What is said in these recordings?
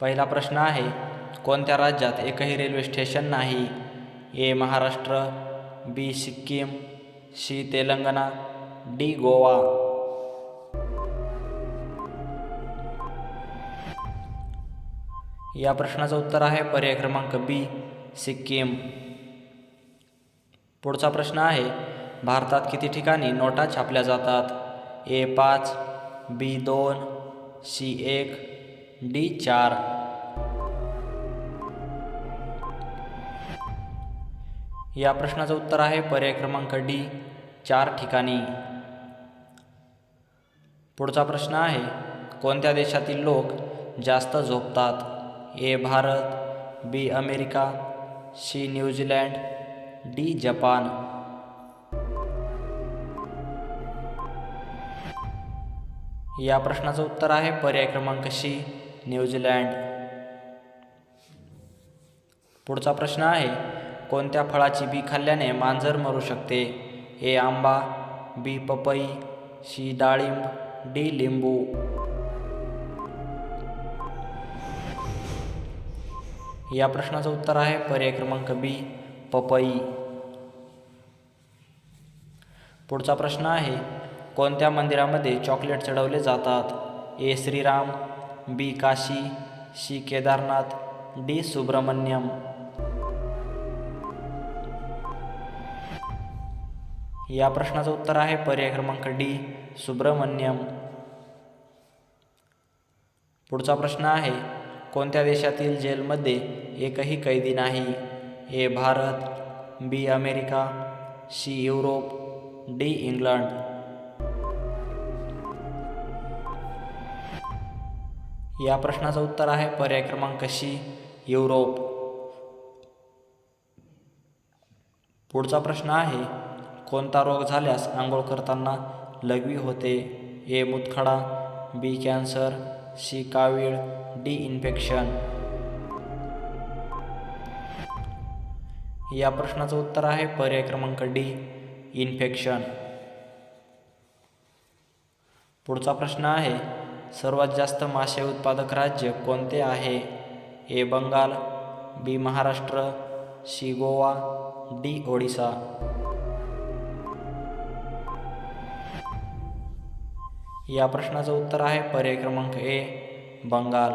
पहिला प्रश्न आहे कोणत्या राज्यात एकही रेल्वे स्टेशन नाही? A Maharashtra B Sikkim C Telangana D Goa. या प्रश्नाचं उत्तर आहे पर्याय क्रमांक बी सिक्कीम. पुढचा प्रश्न आहे भारतात किती ठिकाणी नोटा छापल्या जातात? ए पाच बी दोन सी एक डी चार. या प्रश्नाचं उत्तर आहे पर्याय क्रमांक डी चार ठिकाणी. पुढचा प्रश्न आहे कोणत्या देशातील लोक जास्त झोपतात? A Bharat B America C New Zealand D Japan. या प्रश्नाचं उत्तर आहे पर्याय क्रमांक सी. न्यूझीलँड. पुढचा प्रश्न आहे कोणत्या फळाची बी खाल्ल्याने मांजर मरू शकते? ए आंबा बी पपई सी डाळिंब डी लिंबू. या प्रश्नाचं उत्तर आहे पर्याय क्रमांक बी पपई. पुढचा प्रश्न आहे कोणत्या मंदिरामध्ये चॉकलेट चढवले जातात? A Shriram B Kashi C Kedarnath D Subramanyam. या प्रश्नाचं उत्तर आहे पर्याय क्रमांक डी सुब्रमण्यम. पुढचा प्रश्न आहे कोणत्या देशातील जेलमध्ये एकही कैदी नाही? A Bharat B America C Europe D England. या प्रश्नाचं उत्तर आहे पर्याय क्रमांक शी युरोप. पुढचा प्रश्न आहे कोणता रोग झाल्यास आंघोळ करताना लघवी होते? ए मुतखडा बी कॅन्सर सी कावीळ डी इन्फेक्शन. या प्रश्नाचं उत्तर आहे पर्याय क्रमांक डी इन्फेक्शन. पुढचा प्रश्न आहे सर्वात जास्त मासे उत्पादक राज्य कोणते आहे? A Bengal B Maharashtra C Goa D Odisha. या प्रश्नाचं उत्तर आहे पर्याय क्रमांक ए बंगाल.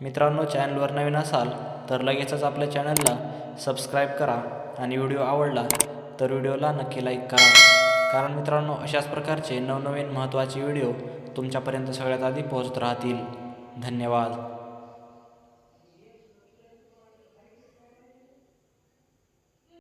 मित्रांनो चॅनलवर नवीन असाल तर लगेचच आपल्या चॅनलला सबस्क्राईब करा आणि व्हिडिओ आवडला तर व्हिडिओला नक्की लाईक करा. कारण मित्रांनो अशाच प्रकारचे नवनवीन महत्त्वाचे व्हिडिओ तुमच्यापर्यंत सगळ्यात आधी पोहोचत राहतील. धन्यवाद.